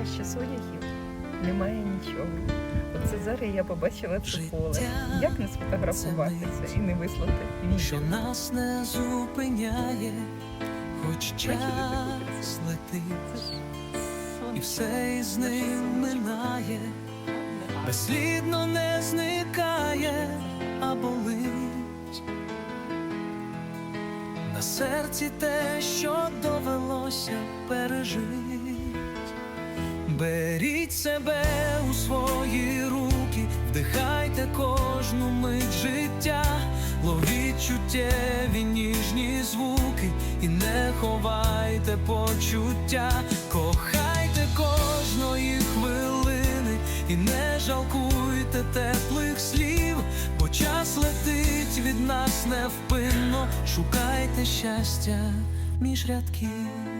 краще соняхів немає нічого. Оце зараз я побачила це поле. Як не сфотографуватися і не вислати що нас не зупиняє, хоч час летить, і все із ним минає, безслідно не зникає, а болить. На серці те, що довелося Беріть себе у свої руки, вдихайте кожну мить життя, ловіть чуттєві ніжні звуки і не ховайте почуття, кохайте кожної хвилини і не жалкуйте теплих слів, бо час летить від нас невпинно, шукайте щастя між рядків.